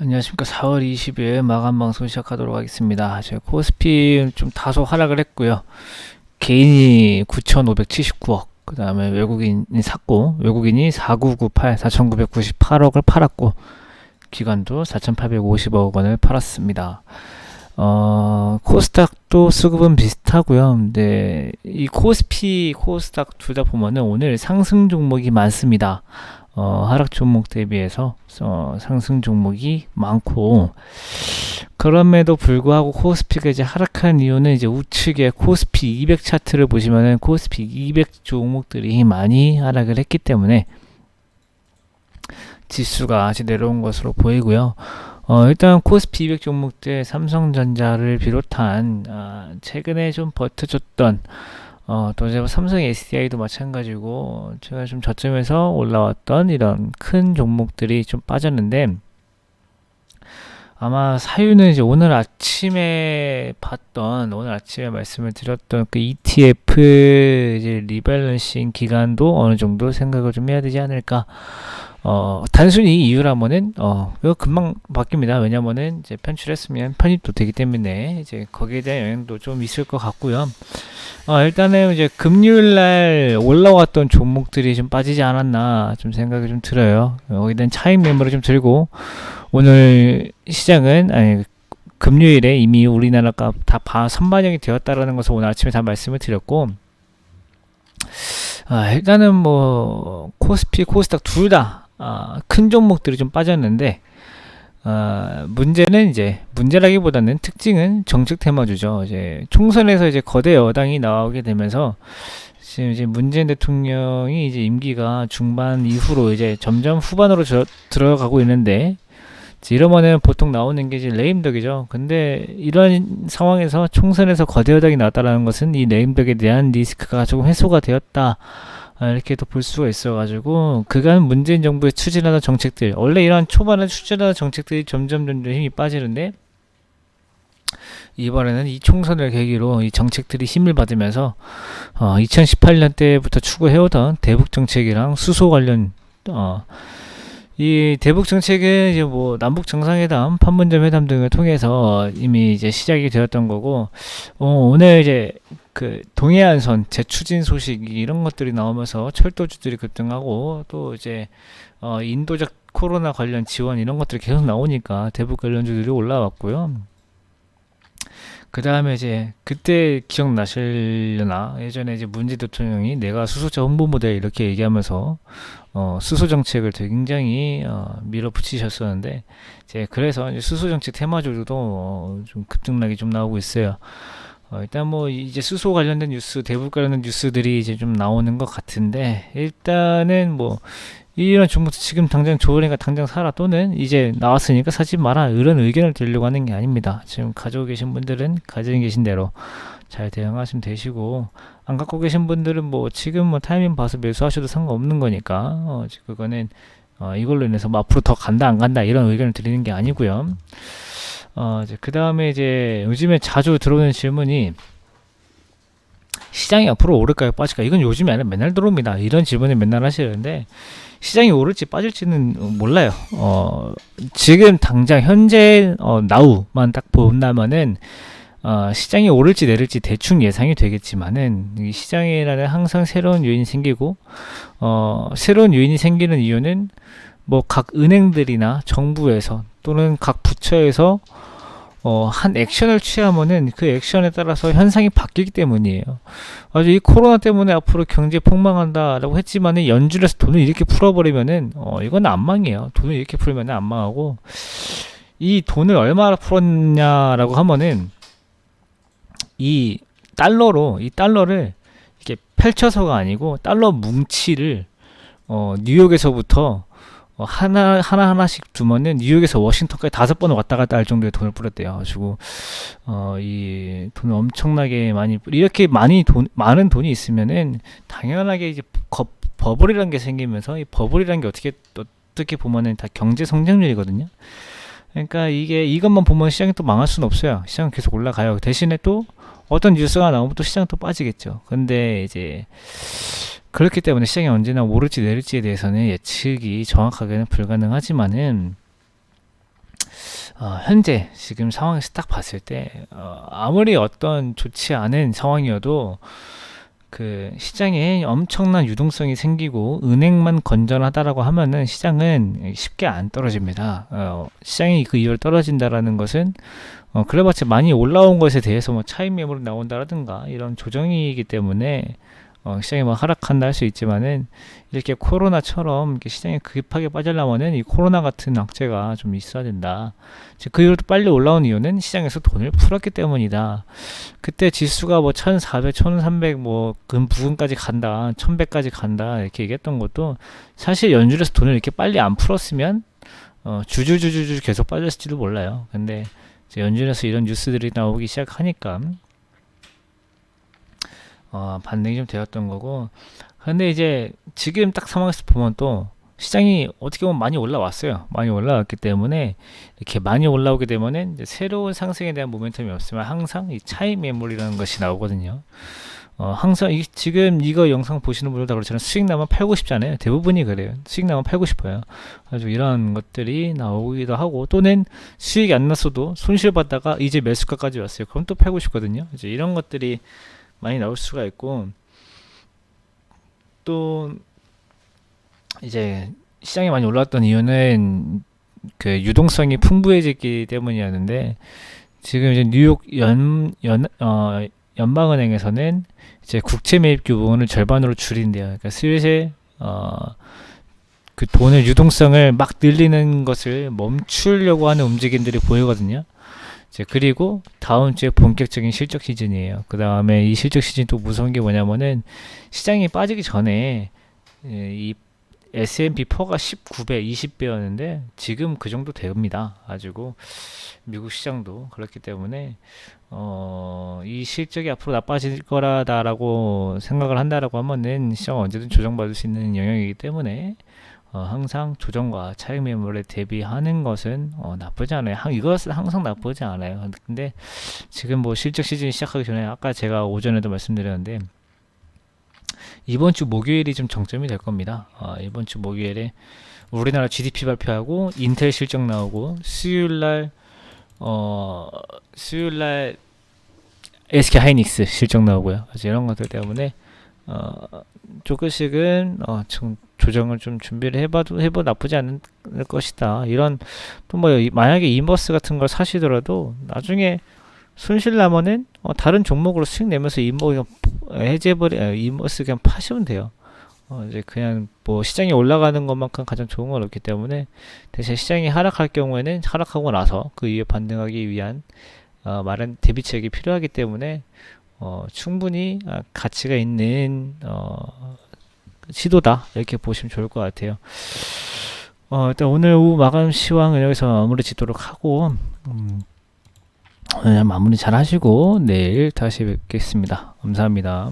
안녕하십니까. 4월 20일 마감 방송 시작하도록 하겠습니다. 제 코스피 좀 다소 하락을 했고요. 개인이 9,579억, 그 다음에 외국인이 샀고, 외국인이 4998, 4,998억을 팔았고, 기관도 4,850억 원을 팔았습니다. 어, 코스닥도 수급은 비슷하고요. 근데 이 코스피, 코스닥 둘 다 보면은 오늘 상승 종목이 많습니다. 어, 하락 종목 대비해서 어, 상승 종목이 많고 그럼에도 불구하고 코스피가 이제 하락한 이유는 이제 우측에 코스피 200 차트를 보시면은 코스피 200 종목들이 많이 하락을 했기 때문에 지수가 아직 내려온 것으로 보이고요. 어, 일단 코스피 200 종목들 삼성전자를 비롯한 아, 최근에 좀 버텨줬던 어, 또 이제 삼성 SDI도 마찬가지고 제가 좀 저점에서 올라왔던 이런 큰 종목들이 좀 빠졌는데 아마 사유는 이제 오늘 아침에 봤던 오늘 아침에 말씀을 드렸던 그 ETF 이제 리밸런싱 기간도 어느 정도 생각을 좀 해야 되지 않을까 어, 단순히 이유라면은, 어, 이거 금방 바뀝니다. 왜냐면은, 이제 편출했으면 편입도 되기 때문에, 이제 거기에 대한 영향도 좀 있을 것 같고요. 어, 일단은 이제 금요일 날 올라왔던 종목들이 좀 빠지지 않았나 좀 생각이 좀 들어요. 여기에 대한 차익 매물을 좀 들고, 오늘 시장은, 아니, 금요일에 이미 우리나라가 다 선반영이 되었다라는 것을 오늘 아침에 다 말씀을 드렸고, 아, 일단은 뭐, 코스피, 코스닥 둘 다 아, 큰 종목들이 좀 빠졌는데 아, 문제는 이제 문제라기보다는 특징은 정책 테마주죠. 이제 총선에서 이제 거대 여당이 나오게 되면서 지금 이제 문재인 대통령이 이제 임기가 중반 이후로 이제 점점 후반으로 저, 들어가고 있는데 이러면은 보통 나오는 게 이제 레임덕이죠. 근데 이런 상황에서 총선에서 거대 여당이 나왔다라는 것은 이 레임덕에 대한 리스크가 조금 해소가 되었다. 아, 이렇게도 볼 수가 있어가지고 그간 문재인 정부의 추진하던 정책들 원래 이러한 초반에 추진하던 정책들이 점점 점점 힘이 빠지는데 이번에는 이 총선을 계기로 이 정책들이 힘을 받으면서 어, 2018년 때부터 추구해오던 대북 정책이랑 수소 관련 어, 이 대북 정책은 이제 뭐 남북 정상회담, 판문점 회담 등을 통해서 이미 이제 시작이 되었던 거고 어, 오늘 이제 그 동해안선 재추진 소식 이런 것들이 나오면서 철도주들이 급등하고 또 이제 어 인도적 코로나 관련 지원 이런 것들이 계속 나오니까 대북 관련주들이 올라왔고요. 그 다음에 이제 그때 기억나실려나 예전에 이제 문재 대통령이 내가 수소차 홍보 모델 이렇게 얘기하면서 어 수소 정책을 굉장히 어 밀어붙이셨었는데 이제 그래서 이제 수소 정책 테마주도 어 좀 급등락이 좀 나오고 있어요. 어, 일단 뭐 이제 수소 관련된 뉴스, 대북 관련된 뉴스들이 이제 좀 나오는 것 같은데 일단은 뭐 이런 종목 지금 당장 좋으니까 당장 사라 또는 이제 나왔으니까 사지 마라 이런 의견을 드리려고 하는 게 아닙니다. 지금 가지고 계신 분들은 가지고 계신 대로 잘 대응하시면 되시고 안 갖고 계신 분들은 뭐 지금 뭐 타이밍 봐서 매수하셔도 상관없는 거니까 어, 그거는 어, 이걸로 인해서 뭐 앞으로 더 간다 안 간다 이런 의견을 드리는 게 아니고요. 어, 이제 그 다음에 이제 요즘에 자주 들어오는 질문이 시장이 앞으로 오를까요? 빠질까 이건 요즘에 아니라 맨날 들어옵니다. 이런 질문을 맨날 하시는데 시장이 오를지 빠질지는 몰라요. 어 지금 당장 현재 어 나우만 딱 본다면은 어 시장이 오를지 내릴지 대충 예상이 되겠지만은 이 시장이라는 항상 새로운 요인이 생기고 어 새로운 요인이 생기는 이유는 뭐 각 은행들이나 정부에서 또는 각 부처에서 어, 한 액션을 취하면은 그 액션에 따라서 현상이 바뀌기 때문이에요. 아주 이 코로나 때문에 앞으로 경제 폭망한다라고 했지만은 연준에서 돈을 이렇게 풀어버리면은 어, 이건 안 망해요. 돈을 이렇게 풀면은 안 망하고 이 돈을 얼마나 풀었냐라고 하면은 이 달러로 이 달러를 이렇게 펼쳐서가 아니고 달러 뭉치를 어, 뉴욕에서부터 어, 하나 하나 하나씩 두면은 뉴욕에서 워싱턴까지 다섯 번을 왔다 갔다 할 정도의 돈을 뿌렸대요. 가지고 어 이 돈을 엄청나게 많이 이렇게 많이 돈 많은 돈이 있으면은 당연하게 이제 거, 버블이라는 게 생기면서 이 버블이라는 게 어떻게 어떻게 보면은 다 경제 성장률이거든요. 그러니까 이게 이것만 보면 시장이 또 망할 수는 없어요. 시장은 계속 올라가요. 대신에 또 어떤 뉴스가 나오면 또 시장 또 빠지겠죠. 근데 이제 그렇기 때문에 시장이 언제나 오를지 내릴지에 대해서는 예측이 정확하게는 불가능하지만은 어, 현재 지금 상황에서 딱 봤을 때 어, 아무리 어떤 좋지 않은 상황이어도 그 시장에 엄청난 유동성이 생기고 은행만 건전하다라고 하면은 시장은 쉽게 안 떨어집니다. 어, 시장이 그 이후로 떨어진다라는 것은 어, 그래봤자 많이 올라온 것에 대해서 뭐 차익 매물이 나온다라든가 이런 조정이기 때문에 어, 시장이 뭐 하락한다 할 수 있지만은 이렇게 코로나처럼 이렇게 시장에 급하게 빠지려면은 이 코로나 같은 악재가 좀 있어야 된다. 즉, 그 이후로 빨리 올라온 이유는 시장에서 돈을 풀었기 때문이다. 그때 지수가 뭐 1400, 1300, 뭐, 금 부근까지 간다, 1100까지 간다, 이렇게 얘기했던 것도 사실 연준에서 돈을 이렇게 빨리 안 풀었으면 어, 주주주주주 계속 빠졌을지도 몰라요. 근데 연준에서 이런 뉴스들이 나오기 시작하니까 어, 반등이 좀 되었던 거고 근데 이제 지금 딱 상황에서 보면 또 시장이 어떻게 보면 많이 올라왔어요. 많이 올라왔기 때문에 이렇게 많이 올라오게 되면은 새로운 상승에 대한 모멘텀이 없으면 항상 이 차익 매물이라는 것이 나오거든요. 어, 항상 이, 지금 이거 영상 보시는 분들 다 그렇잖아요. 수익 나면 팔고 싶잖아요. 대부분이 그래요. 수익 나면 팔고 싶어요. 아주 이런 것들이 나오기도 하고 또는 수익이 안 났어도 손실 받다가 이제 매수가까지 왔어요. 그럼 또 팔고 싶거든요. 이제 이런 것들이 많이 나올 수가 있고 또 이제 시장이 많이 올랐던 이유는 그 유동성이 풍부해지기 때문이었는데 지금 이제 뉴욕 연, 연, 어, 연방은행에서는 이제 국채 매입 규모를 절반으로 줄인대요. 그러니까 슬슬 어, 그 돈의 유동성을 막 늘리는 것을 멈추려고 하는 움직임들이 보이거든요. 이제 그리고 다음 주에 본격적인 실적 시즌이에요. 그 다음에 이 실적 시즌 또 무서운 게 뭐냐면은 시장이 빠지기 전에 예, 이 S&P 4가 19배, 20배였는데 지금 그 정도 됩니다. 가지고 미국 시장도 그렇기 때문에 어, 이 실적이 앞으로 나빠질 거라다라고 생각을 한다라고 하면은 시장은 언제든 조정받을 수 있는 영역이기 때문에 어, 항상 조정과 차익 매물에 대비하는 것은 어, 나쁘지 않아요. 항, 이것은 항상 나쁘지 않아요. 근데 지금 뭐 실적 시즌 시작하기 전에 아까 제가 오전에도 말씀드렸는데 이번 주 목요일이 좀 정점이 될 겁니다. 어, 이번 주 목요일에 우리나라 GDP 발표하고 인텔 실적 나오고 수요일 날 어, 수요일 날 SK 하이닉스 실적 나오고요. 그래서 이런 것들 때문에 어, 조금씩은 어, 좀 조정을 좀 준비를 해봐도 해보 나쁘지 않을 것이다. 이런 또 뭐 만약에 인버스 같은 걸 사시더라도 나중에 나면은 어, 다른 종목으로 수익 내면서 인버 해제버리 아, 인버스 그냥 파시면 돼요. 어, 이제 그냥 뭐 시장이 올라가는 것만큼 가장 좋은 건 없기 때문에 대신 시장이 하락할 경우에는 하락하고 나서 그 이후에 반등하기 위한 어, 마련 대비책이 필요하기 때문에 어, 충분히 아, 가치가 있는 어, 시도다 이렇게 보시면 좋을 것 같아요. 어, 일단 오늘 오후 마감 시황은 여기서 마무리 짓도록 하고 음, 마무리 잘 하시고 내일 다시 뵙겠습니다. 감사합니다.